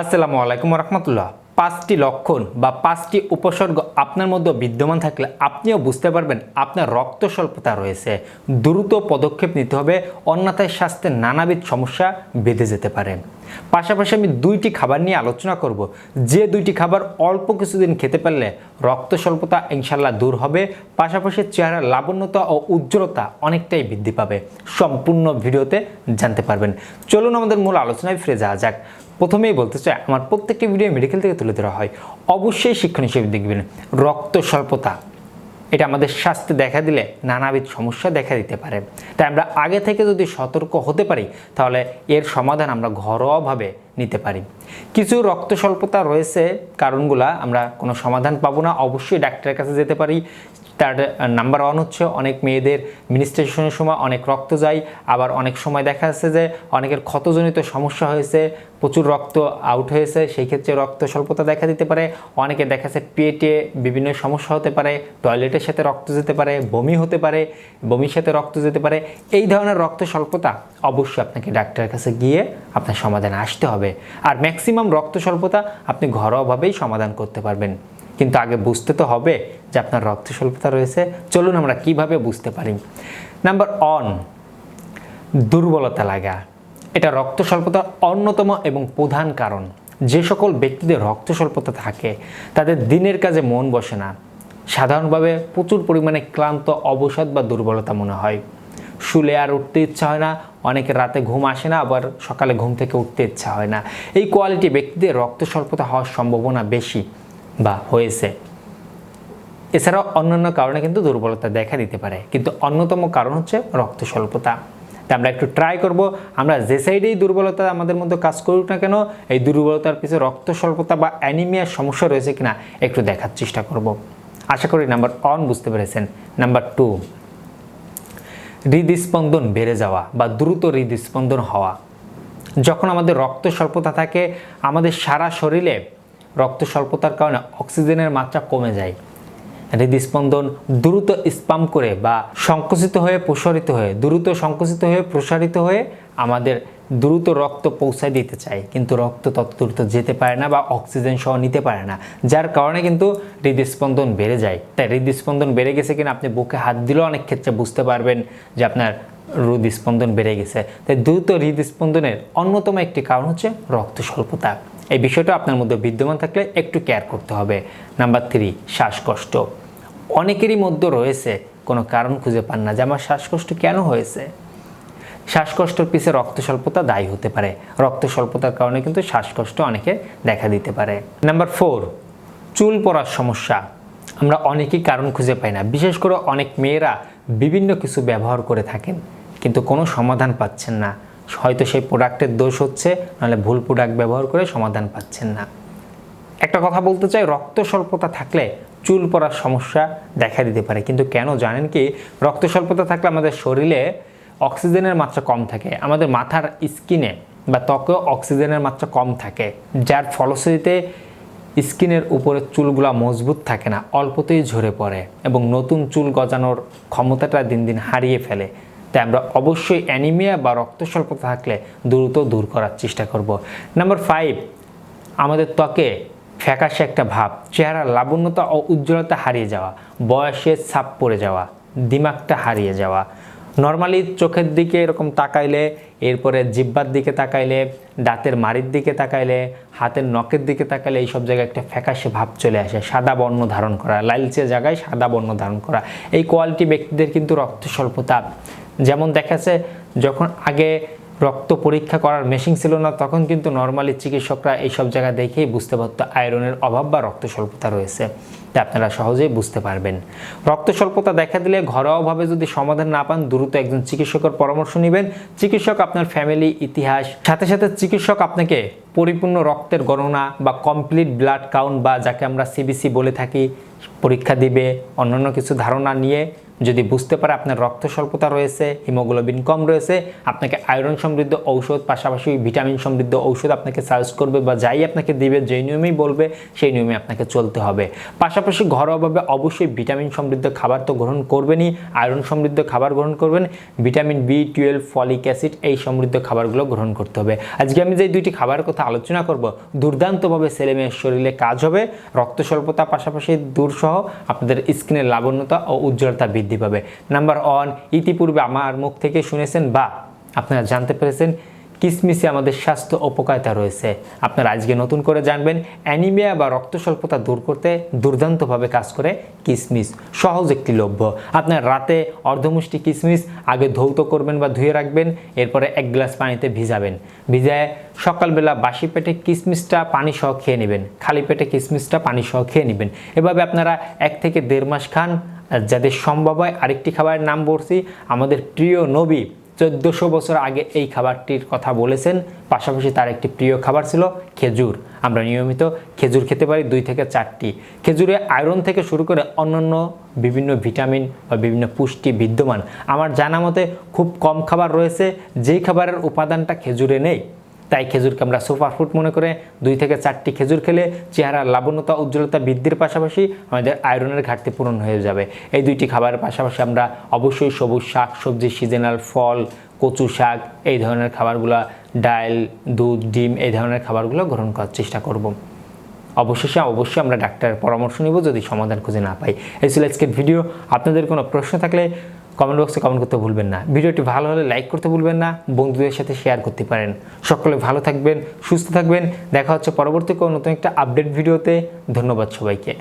আসসালামু আলাইকুম রহমতুল্লাহ। পাঁচটি লক্ষণ বা পাঁচটি উপসর্গ আপনার মধ্যে বিদ্যমান থাকলে আপনিও বুঝতে পারবেন আপনার রক্ত স্বল্পতা রয়েছে। দ্রুত পদক্ষেপ নিতে হবে, অন্যথায় স্বাস্থ্যের নানাবিধ সমস্যা বেঁধে যেতে পারে। পাশাপাশি আমি দুইটি খাবার নিয়ে আলোচনা করব। যে দুইটি খাবার অল্প কিছুদিন খেতে পারলে রক্ত স্বল্পতা ইনশাল্লাহ দূর হবে, পাশাপাশি চেহারার লাবণ্যতা ও উজ্জ্বলতা অনেকটাই বৃদ্ধি পাবে। সম্পূর্ণ ভিডিওতে জানতে পারবেন। চলুন আমাদের মূল আলোচনায় ফিরে যাওয়া যাক। প্রথমেই বলতে চাই, আমার প্রত্যেকটি ভিডিও মেডিকেল থেকে তুলে ধরা হয়। অবশ্যই শিক্ষণ হিসেবে দেখবেন, রক্ত স্বল্পতা, এটা আমাদের স্বাস্থ্যে দেখা দিলে নানাবিধ সমস্যা দেখা দিতে পারে। তাই আমরা আগে থেকে যদি সতর্ক হতে পারি, তাহলে এর সমাধান আমরা ঘরোয়াভাবে নিতে পারি। কিছু রক্ত স্বল্পতা রয়েছে, কারণগুলা আমরা কোনো সমাধান পাবো না। অবশ্যই ডাক্তারের কাছে যেতে পারি। তার নাম্বার ওয়ান হচ্ছে অনেক মেয়েদের মিনিস্ট্রেশনের সময় অনেক রক্ত যায়। আবার অনেক সময় দেখা যাচ্ছে যে অনেকের ক্ষতজনিত সমস্যা হয়েছে, প্রচুর রক্ত আউট হয়েছে, সেই ক্ষেত্রে রক্ত স্বল্পতা দেখা দিতে পারে। অনেকে দেখা যাচ্ছে পেটে বিভিন্ন সমস্যা হতে পারে, টয়লেটের সাথে রক্ত যেতে পারে, বমি হতে পারে, বমির সাথে রক্ত যেতে পারে। এই ধরনের রক্ত স্বল্পতা অবশ্যই আপনাকে ডাক্তারের কাছে গিয়ে আপনার সমাধানে আসতে হবে। আর ম্যাক্সিমাম রক্ত স্বল্পতা আপনি ঘরোয়াভাবেই সমাধান করতে পারবেন। কিন্তু আগে বুঝতে তো হবে যে আপনার রক্ত স্বল্পতা রয়েছে। চলুন আমরা কীভাবে বুঝতে পারি। নাম্বার অন দুর্বলতা লাগা। এটা রক্ত স্বল্পতার অন্যতম এবং প্রধান কারণ। যে সকল ব্যক্তিদের রক্ত স্বল্পতা থাকে, তাদের দিনের কাজে মন বসে না। সাধারণভাবে প্রচুর পরিমাণে ক্লান্ত, অবসাদ বা দুর্বলতা মনে হয়। শুলে আর উঠতে ইচ্ছা হয় না অনেকের রাতে ঘুম আসে না, আবার সকালে ঘুম থেকে উঠতে ইচ্ছা হয় না। এই কোয়ালিটি ব্যক্তিদের রক্ত স্বল্পতা হওয়ার সম্ভাবনা বেশি বা হয়েছে। এছাড়াও অন্যান্য কারণে কিন্তু দুর্বলতা দেখা দিতে পারে, কিন্তু অন্যতম কারণ হচ্ছে রক্ত স্বল্পতা। তা আমরা একটু ট্রাই করব, আমরা যে সাইডেই দুর্বলতা আমাদের মধ্যে কাজ করুক না কেন, এই দুর্বলতার পিছনে রক্ত স্বল্পতা বা অ্যানিমিয়ার সমস্যা রয়েছে কিনা একটু দেখার চেষ্টা করব। আশা করি নাম্বার ওয়ান বুঝতে পেরেছেন। নাম্বার টু হৃদস্পন্দন বেড়ে যাওয়া বা দ্রুত হৃদস্পন্দন হওয়া। যখন আমাদের রক্ত স্বল্পতা থাকে, আমাদের সারা শরীরে রক্ত স্বল্পতার কারণে অক্সিজেনের মাত্রা কমে যায়। হৃদস্পন্দন দ্রুত স্পাম করে বা সংকুচিত হয়ে প্রসারিত হয়ে, দ্রুত সংকুচিত হয়ে প্রসারিত হয়ে আমাদের দ্রুত রক্ত পৌঁছায় দিতে চায়, কিন্তু রক্ত তত দ্রুত যেতে পারে না বা অক্সিজেন সহ নিতে পারে না, যার কারণে কিন্তু হৃদস্পন্দন বেড়ে যায়। তাই হৃদস্পন্দন বেড়ে গেছে কিনা আপনি বুকে হাত দিলেও অনেক ক্ষেত্রে বুঝতে পারবেন যে আপনার হৃদস্পন্দন বেড়ে গেছে। তাই দ্রুত হৃদস্পন্দনের অন্যতম একটি কারণ হচ্ছে রক্ত স্বল্পতা। এই বিষয়টা আপনার মধ্যে বিদ্যমান থাকলে একটু কেয়ার করতে হবে। নাম্বার থ্রি, শ্বাসকষ্ট। অনেকেরই মধ্যে রয়েছে কোনো কারণ খুঁজে পান না যে, আমার শ্বাসকষ্ট কেন হয়েছে? শ্বাসকষ্টের পিছে রক্ত স্বল্পতা দায়ী হতে পারে। রক্ত স্বল্পতার কারণে কিন্তু শ্বাসকষ্ট অনেকে দেখা দিতে পারে। নাম্বার ফোর চুল পড়ার সমস্যা। আমরা অনেকেই কারণ খুঁজে পাই না। বিশেষ করে অনেক মেয়েরা বিভিন্ন কিছু ব্যবহার করে থাকেন, কিন্তু কোনো সমাধান পাচ্ছেন না। হয়তো সেই প্রোডাক্টের দোষ হচ্ছে, নাহলে ভুল প্রোডাক্ট ব্যবহার করে সমাধান পাচ্ছেন না। একটা কথা বলতে চাই রক্ত স্বল্পতা থাকলে চুল পড়ার সমস্যা দেখা দিতে পারে। কিন্তু কেন জানেন কি? রক্ত স্বল্পতা থাকলে আমাদের শরীরে অক্সিজেনের মাত্রা কম থাকে। আমাদের মাথার স্কিনে বা ত্বকেও অক্সিজেনের মাত্রা কম থাকে, যার ফলশ্রুতিতে স্কিনের উপরে চুলগুলা মজবুত থাকে না, অল্পতেই ঝরে পড়ে এবং নতুন চুল গজানোর ক্ষমতাটা দিন দিন হারিয়ে ফেলে। তাই আমরা অবশ্যই অ্যানিমিয়া বা রক্ত স্বল্পতা থাকলে দ্রুত দূর করার চেষ্টা করব। নাম্বার ফাইভ, আমাদের ত্বকে ফ্যাকাশে একটা ভাব চেহারার লাবণ্যতা ও উজ্জ্বলতা হারিয়ে যাওয়া, বয়সের ছাপ পড়ে যাওয়া, দিমাগটা হারিয়ে যাওয়া। নর্মালি চোখের দিকে এরকম তাকাইলে, এরপরে জিব্বার দিকে তাকাইলে, দাঁতের মাড়ির দিকে তাকাইলে, হাতের নখের দিকে তাকাইলে এইসব জায়গায় একটা ফ্যাকাশে ভাব চলে আসে। সাদা বর্ণ ধারণ করা, লালচে জায়গায় সাদা বর্ণ ধারণ করা। এই কোয়ালিটি ব্যক্তিদের কিন্তু রক্ত স্বল্পতা। যেমন দেখাচ্ছে, যখন আগে রক্ত পরীক্ষা করার মেশিন ছিল না, তখন কিন্তু নর্মালি চিকিৎসকরা এইসব জায়গা দেখেই বুঝতে পারতো আয়রনের অভাব বা রক্ত স্বল্পতা রয়েছে। তা আপনারা সহজেই বুঝতে পারবেন। রক্ত স্বল্পতা দেখা দিলে ঘরোয়াভাবে যদি সমাধান না পান, দ্রুত একজন চিকিৎসকের পরামর্শ নেবেন। চিকিৎসক আপনার ফ্যামিলি ইতিহাস, সাথে সাথে চিকিৎসক আপনাকে পরিপূর্ণ রক্তের গণনা বা কমপ্লিট ব্লাড কাউন্ট বা যাকে আমরা সিবিসি বলে থাকি, পরীক্ষা দিবে, অন্যান্য কিছু ধারণা নিয়ে যদি বুঝতে পারে আপনার রক্ত স্বল্পতা রয়েছে, হিমোগ্লোবিন কম রয়েছে, আপনাকে আয়রন সমৃদ্ধ ঔষধ, পাশাপাশি ভিটামিন সমৃদ্ধ ঔষধ আপনাকে সাজেস্ট করবে বা যাই আপনাকে দিবে, যেই নিয়মেই বলবে, সেই নিয়মে আপনাকে চলতে হবে। পাশাপাশি ঘরোয়াভাবে অবশ্যই ভিটামিন সমৃদ্ধ খাবার তো গ্রহণ করবেনই, আয়রন সমৃদ্ধ খাবার গ্রহণ করবেন, vitamin B twelve folic acid এই সমৃদ্ধ খাবারগুলো গ্রহণ করতে হবে। আজকে আমি যে দুইটি খাবারের কথা আলোচনা করব, দুর্দান্তভাবে ছেলে মেয়ের শরীরে কাজ হবে, রক্ত স্বল্পতা পাশাপাশি দূরসহ আপনাদের স্কিনের লাবণ্যতা ও উজ্জ্বলতা বৃদ্ধি পাবে। নাম্বার ওয়ান ইতিপূর্বে আমার মুখ থেকে শুনেছেন বা আপনারা জানতে পেরেছেন, কিসমিসে আমাদের স্বাস্থ্য অপকারিতা রয়েছে। আপনারা আজকে নতুন করে জানবেন, অ্যানিমিয়া বা রক্ত স্বল্পতা দূর করতে দুর্দান্তভাবে কাজ করে কিসমিস, সহজ একটি লভ্য। আপনার রাতে অর্ধমুষ্টি কিসমিস আগে ধৌত করবেন বা ধুয়ে রাখবেন, এরপরে এক গ্লাস পানিতে ভিজাবেন। ভিজায় সকালবেলা বাসি পেটে কিসমিসটা পানি সহ খেয়ে নেবেন। খালি পেটে কিসমিসটা পানি সহ খেয়ে নেবেন। এভাবে আপনারা এক থেকে দেড় মাস খান যাদের সম্ভব হয় আরেকটি খাবারের নাম বলছি, আমাদের প্রিয় নবী চোদ্দোশো বছর আগে এই খাবারটির কথা বলেছেন, পাশাপাশি তার একটি প্রিয় খাবার ছিল খেজুর। আমরা নিয়মিত খেজুর খেতে পারি দুই থেকে চারটি। খেজুরে আয়রন থেকে শুরু করে অন্যান্য বিভিন্ন ভিটামিন বা বিভিন্ন পুষ্টি বিদ্যমান। আমার জানা মতে খুব কম খাবার রয়েছে, যেই খাবারের উপাদানটা খেজুরে নেই। তাই খেজুরকে আমরা সুপারফুড মনে করে দুই থেকে চারটি খেজুর খেলে চেহারা লাবণ্যতা, উজ্জ্বলতা বৃদ্ধির পাশাপাশি আমাদের আয়রনের ঘাটতি পূরণ হয়ে যাবে। এই দুইটি খাবারের পাশাপাশি আমরা অবশ্যই সবুজ শাক, সবজি, সিজনাল ফল, কচু শাক, এই ধরনের খাবারগুলো, ডাল, দুধ, ডিম, এই ধরনের খাবারগুলো গ্রহণ করার চেষ্টা করব। অবশেষে অবশ্যই আমরা ডাক্তারের পরামর্শ নিব, যদি সমাধান খুঁজে না পাই। এই ছিল আজকের ভিডিও। আপনাদের কোনো প্রশ্ন থাকলে কমেন্ট বক্সে কমেন্ট করতে ভুলবেন না। ভিডিওটি ভালো হলে লাইক করতে ভুলবেন না, বন্ধুদের সাথে শেয়ার করতে পারেন। সকলে ভালো থাকবেন, সুস্থ থাকবেন। দেখা হচ্ছে পরবর্তী কোনো নতুন একটা আপডেট ভিডিওতে। ধন্যবাদ সবাইকে।